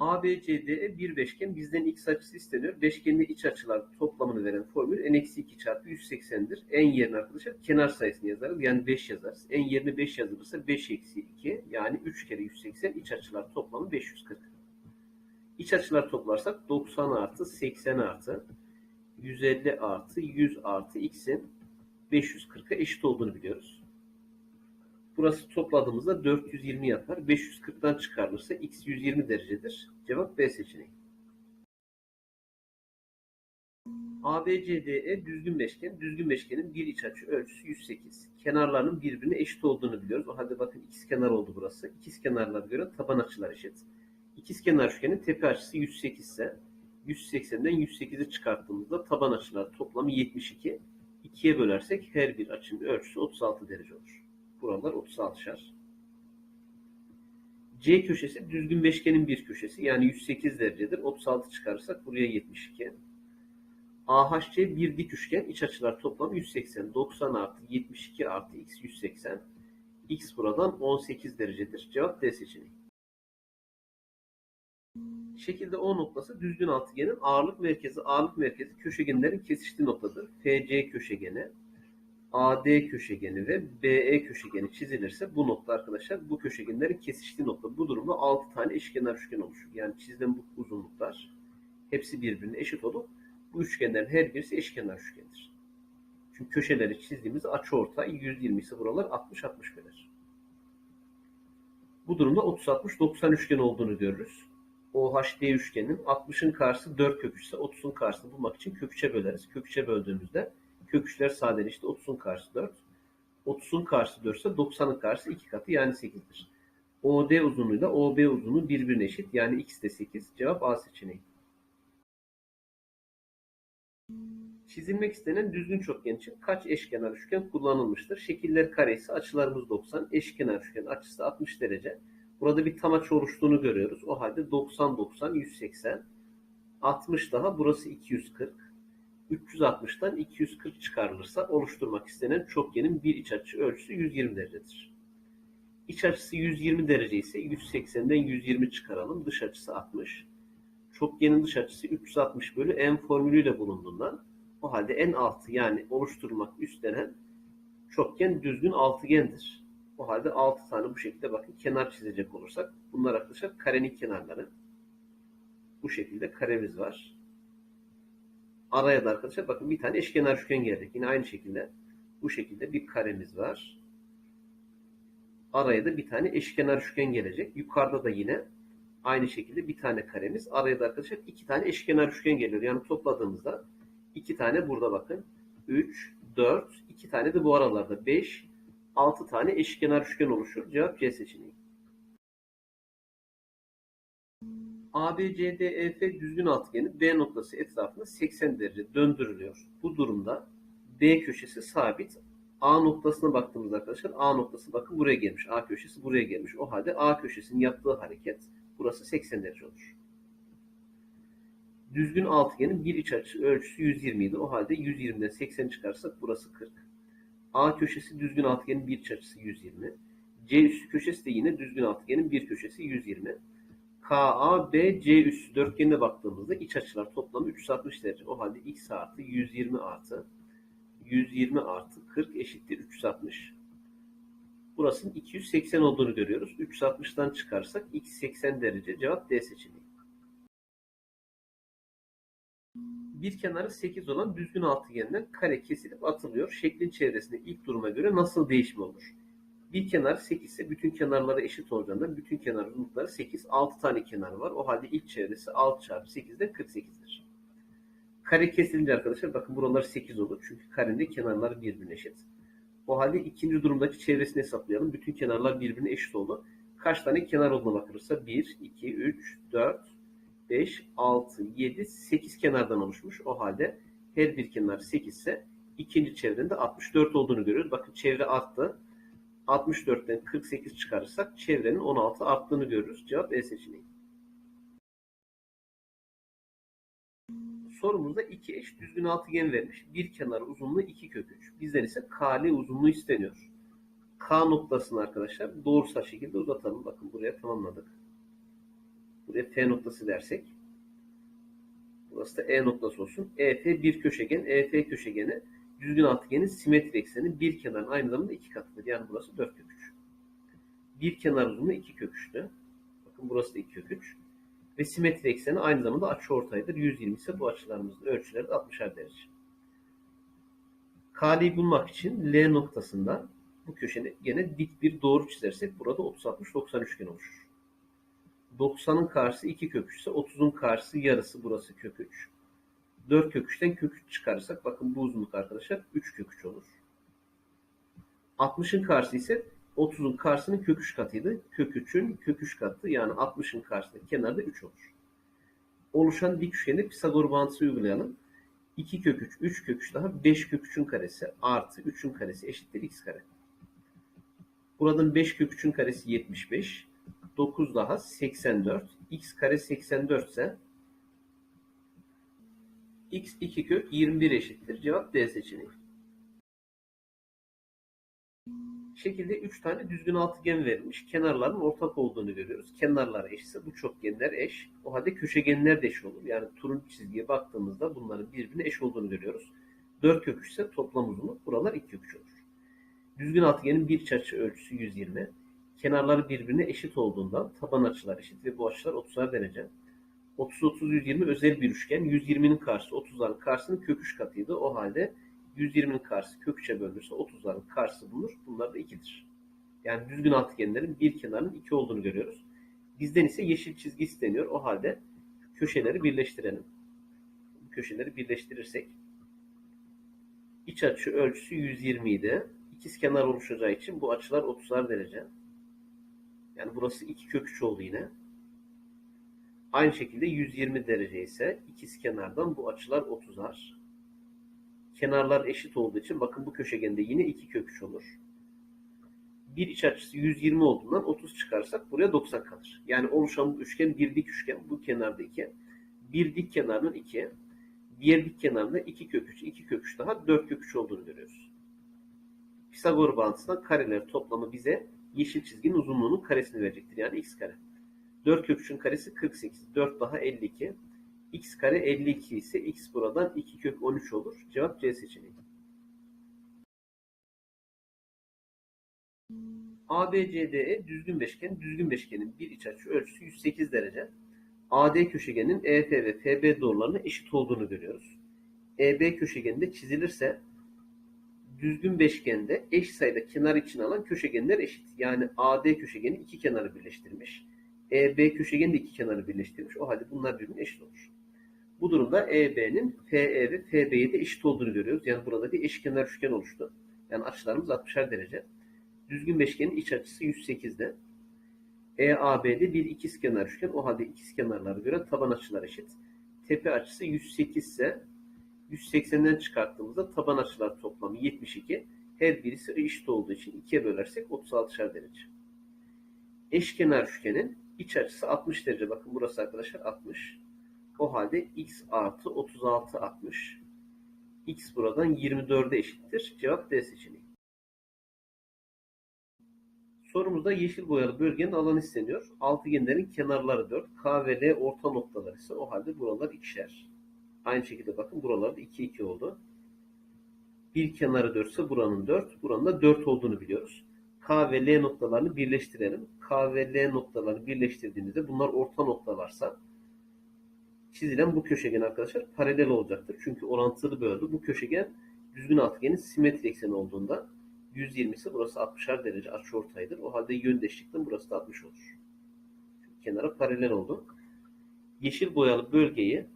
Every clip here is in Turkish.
ABCDE bir beşgen bizden x açısı isteniyor. Beşgenin iç açılar toplamını veren formül n-2 çarpı 180'dir. En yerine arkadaşlar kenar sayısını yazarız. Yani 5 yazarız. En yerine 5 yazılırsa 5 eksi 2 yani 3 kere 180 iç açılar toplamı 540. İç açılar toplarsak 90 artı 80 artı 150 artı 100 artı x'in 540'a eşit olduğunu biliyoruz. Burası topladığımızda 420 yapar. 540'tan çıkarılırsa x 120 derecedir. Cevap B seçeneği. ABCDE düzgün beşgen. Düzgün beşgenin bir iç açı ölçüsü 108. Kenarlarının birbirine eşit olduğunu biliyoruz. O halde bakın ikizkenar oldu burası. İkizkenarlara göre taban açılar eşit. İkizkenar üçgenin tepe açısı 108 ise 180'den 108'i çıkarttığımızda taban açılar toplamı 72. 2'ye bölersek her bir açının ölçüsü 36 derece olur. Buralar 36'şar. C köşesi düzgün beşgenin bir köşesi. Yani 108 derecedir. 36 çıkarırsak buraya 72. AHC bir dik üçgen. iç açılar toplamı 180. 90 artı 72 artı x 180. X buradan 18 derecedir. Cevap D seçeneği. Şekilde O noktası düzgün altıgenin ağırlık merkezi. Ağırlık merkezi köşegenlerin kesiştiği noktadır. FC köşegeni, AD köşegeni ve BE köşegeni çizilirse bu nokta arkadaşlar bu köşegenlerin kesiştiği nokta. Bu durumda 6 tane eşkenar üçgen oluşur. Yani çizilen bu uzunluklar hepsi birbirine eşit olup bu üçgenlerin her birisi eşkenar üçgendir. Çünkü köşeleri çizdiğimiz açı ortay 120 ise buralar 60-60 verir. Bu durumda 30-60-90 üçgen olduğunu görürüz. OHD üçgenin 60'ın karşısı 4 kök 3 ise 30'un karşısını bulmak için kök 3'e böleriz. Kök 3'e böldüğümüzde kök 3'ler sadeleşti. 30'un karşısı 4. 30'un karşısı 4 ise 90'ın karşısı 2 katı yani 8'dir. OD uzunluğuyla OB uzunluğu birbirine eşit. Yani x de 8. Cevap A seçeneği. Çizilmek istenen düzgün çokgen için kaç eşkenar üçgen kullanılmıştır? Şekiller karesi açılarımız 90. Eşkenar üçgen açısı 60 derece. Burada bir tam açı oluştuğunu görüyoruz. O halde 90 90 180 60 daha burası 240. 360'tan 240 çıkarılırsa oluşturmak istenen çokgenin bir iç açı ölçüsü 120 derecedir. İç açısı 120 derece ise 180'den 120 çıkaralım. Dış açısı 60. Çokgenin dış açısı 360 bölü n formülüyle bulunduğundan o halde en altı yani oluşturmak üstlenen çokgen düzgün altıgendir. O halde 6 tane bu şekilde bakın kenar çizecek olursak bunlar arkadaşlar karenin kenarları. Bu şekilde karemiz var. Araya da arkadaşlar bakın bir tane eşkenar üçgen geldik. Yine aynı şekilde bu şekilde bir karemiz var. Araya da bir tane eşkenar üçgen gelecek. Yukarıda da yine aynı şekilde bir tane karemiz. Araya da arkadaşlar iki tane eşkenar üçgen geliyor. Yani topladığımızda iki tane burada bakın. 3, 4, iki tane de bu aralarda 5, 6 tane eşkenar üçgen oluşur. Cevap C seçeneği. ABCDEF düzgün altıgeni B noktası etrafında 80 derece döndürülüyor. Bu durumda B köşesi sabit. A noktasına baktığımızda arkadaşlar A noktası bakın buraya gelmiş. A köşesi buraya gelmiş. O halde A köşesinin yaptığı hareket burası 80 derece olur. Düzgün altıgenin bir iç açı ölçüsü 120 idi. O halde 120'den 80 çıkarsak burası 40. A köşesi düzgün altıgenin bir iç açısı 120. C üstü köşesi de yine düzgün altıgenin bir köşesi 120. KABC üssü dörtgenine baktığımızda iç açılar toplamı 360 derece. O halde x artı 120 artı 120 artı 40 eşittir 360. Burasının 280 olduğunu görüyoruz. 360'dan çıkarsak x 80 derece. Cevap D seçeneği. Bir kenarı 8 olan düzgün altıgenden kare kesilip atılıyor. Şeklin çevresinde ilk duruma göre nasıl değişme olur? Bir kenar 8 ise bütün kenarları eşit olacağından bütün kenar uzunlukları 8. 6 tane kenar var. O halde ilk çevresi 6 çarpı 8'de 48'dir. Kare kesilince arkadaşlar bakın buralar 8 olur. Çünkü karenin kenarları birbirine eşit. O halde ikinci durumdaki çevresini hesaplayalım. Bütün kenarlar birbirine eşit oldu. Kaç tane kenar olduğuna bakılırsa 1, 2, 3, 4, 5, 6, 7, 8 kenardan oluşmuş. O halde her bir kenar 8 ise ikinci çevrenin de 64 olduğunu görüyoruz. Bakın çevre arttı. 64'ten 48 çıkarırsak çevrenin 16 arttığını görürüz. Cevap E seçeneği. Sorumuzda iki eş düzgün altıgen vermiş. Bir kenar uzunluğu 2 kök 3. Bizden ise KL uzunluğu isteniyor. K noktasını arkadaşlar doğrusal şekilde uzatalım. Bakın buraya tamamladık. Buraya F noktası dersek. Burası da E noktası olsun. EF bir köşegen. EF köşegeni düzgün altıgenin simetrik eksenin bir kenarın aynı zamanda iki katıdır. Yani burası 4 kök 3. Bir kenar uzunluğu 2 kök 3'tü. Bakın burası da 2 kök 3. Ve simetrik ekseni aynı zamanda açı ortaydır. 120 ise bu açılarımızın ölçüleri de 60'ar derece. K'liyi bulmak için L noktasında bu köşede gene dik bir doğru çizersek burada 30-60-90 üçgen oluşur. 90'ın karşısı 2 kök 3 ise 30'un karşısı yarısı burası kök 3. 4 kök 3'ten kök 3 çıkarırsak bakın bu uzunluk arkadaşlar 3 kök 3 olur. 60'ın karşısı ise 30'un karşısının kök 3 katıydı. Kök 3'ün kök 3 katı yani 60'ın karşısında kenarda 3 olur. Oluşan dik üçgende Pisagor bağıntısı uygulayalım. 2 kök 3, 3 kök 3 daha 5 kök 3'ün karesi artı 3'ün karesi eşittir x kare. Buradan 5 kök 3'ün karesi 75. 9 daha 84. x kare 84 ise x 2 kök 21 eşittir. Cevap D seçeneği. Şekilde 3 tane düzgün altıgen verilmiş. Kenarların ortak olduğunu görüyoruz. Kenarlar eşitse bu çokgenler eş. O halde köşegenler de eş olur. Yani turuncu çizgiye baktığımızda bunların birbirine eş olduğunu görüyoruz. 4 kök 3 ise toplam uzunluk buralar 2 kök 3 olur. Düzgün altıgenin bir açı ölçüsü 120. Kenarları birbirine eşit olduğundan taban açılar eşit ve bu açılar 30'ar derece. 30 30 120 özel bir üçgen. 120'nin karşısı 30'ların karşısının kök 3 katıydı. O halde 120'nin karşısı kök 3'e bölünürse 30'ların karşısı bulunur. Bunlar da 2'dir. Yani düzgün altıgenlerin bir kenarının 2 olduğunu görüyoruz. Bizden ise yeşil çizgi isteniyor. O halde köşeleri birleştirelim. Köşeleri birleştirirsek iç açı ölçüsü 120 idi. İkiz kenar oluşacağı için bu açılar 30'ar derece. Yani burası 2 kök 3 oldu yine. Aynı şekilde 120 derece ise ikiz kenardan bu açılar 30'ar. Kenarlar eşit olduğu için bakın bu köşegende yine 2 kök 3 olur. Bir iç açısı 120 olduğundan 30 çıkarsak buraya 90 kalır. Yani oluşan bu üçgen bir dik üçgen. Bu kenarda 2. Bir dik kenarının 2. Diğer dik kenarında 2 kök 3, 2 kök 3 daha 4 kök 3 olduğunu görüyoruz. Pisagor bağıntısından kareler toplamı bize yeşil çizginin uzunluğunun karesini verecektir. Yani x kare. 4 kök 3'ün karesi 48. 4 daha 52. x kare 52 ise x buradan 2 kök 13 olur. Cevap C seçeneği. ABCDE düzgün beşgen. Düzgün beşgenin bir iç açı ölçüsü 108 derece. AD köşegenin EF ve FB doğrularına eşit olduğunu görüyoruz. EB köşegeninde çizilirse düzgün beşgende eş sayıda kenar için alan köşegenler eşit. Yani AD köşegeni iki kenarı birleştirmiş. EB köşegeni de iki kenarı birleştirmiş. O halde bunlar birbirine eşit olur. Bu durumda EB'nin FE ve FB'ye de eşit olduğunu görüyoruz. Yani burada bir eşkenar üçgen oluştu. Yani açılarımız 60'er derece. Düzgün beşgenin iç açısı 108'de. EAB'de bir ikizkenar üçgen. O halde ikizkenarlara göre taban açılar eşit. Tepe açısı 108 ise 180'den çıkarttığımızda taban açılar toplamı 72. Her birisi eşit olduğu için 2'ye bölersek 36'şer derece. Eşkenar üçgenin iç açısı 60 derece. Bakın burası arkadaşlar 60. O halde x artı 36 60. x buradan 24'e eşittir. Cevap D seçeneği. Sorumuzda yeşil boyalı bölgenin alanı isteniyor. Altıgenlerin kenarları 4. K ve L orta noktalar ise o halde buralar ikişer. Aynı şekilde bakın buralarda 2 2 oldu. Bir kenarı 4 ise buranın 4. Buranın da 4 olduğunu biliyoruz. K ve L noktalarını birleştirelim. K ve L noktalarını birleştirdiğimizde bunlar orta noktalarsa çizilen bu köşegen arkadaşlar paralel olacaktır. Çünkü orantılı böldü. Bu köşegen düzgün altıgenin simetrik ekseni olduğunda 120 ise burası 60'ar derece açıortaydır. O halde yöndeşlikten burası da 60 olur. Çünkü kenara paralel oldu. Yeşil boyalı bölgeyi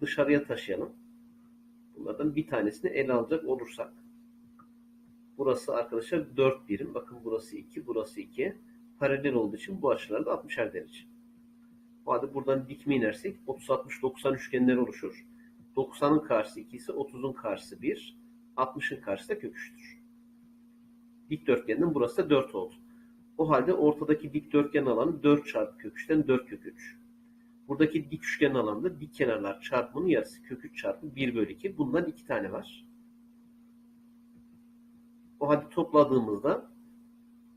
dışarıya taşıyalım. Bunlardan bir tanesini ele alacak olursak. Burası arkadaşlar 4 birim. Bakın burası 2, burası 2. Paralel olduğu için bu açılar da 60'er derece. O halde buradan dikme inersek 30, 60, 90 üçgenler oluşur. 90'ın karşısı 2 ise 30'un karşısı 1. 60'ın karşısı da kök 3'tür. Dikdörtgenin burası da 4 oldu. O halde ortadaki dikdörtgen alanı 4 çarpı kök 3'ten 4 kök 3. Buradaki dik üçgen alanında dik kenarlar çarpımının yarısı kök 3 çarpı 1 bölü 2. Bundan 2 tane var. O halde topladığımızda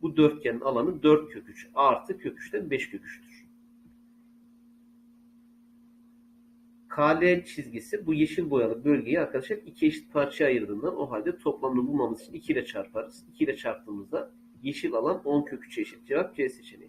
bu dörtgenin alanı 4 kök 3 artı kök 3'ten 5 kök 3'tür. KL çizgisi bu yeşil boyalı bölgeyi arkadaşlar iki eşit parçaya ayırdığından o halde toplamını bulmamız için 2 ile çarparız. 2 ile çarptığımızda yeşil alan 10 kök 3 eşit. Cevap C seçeneği.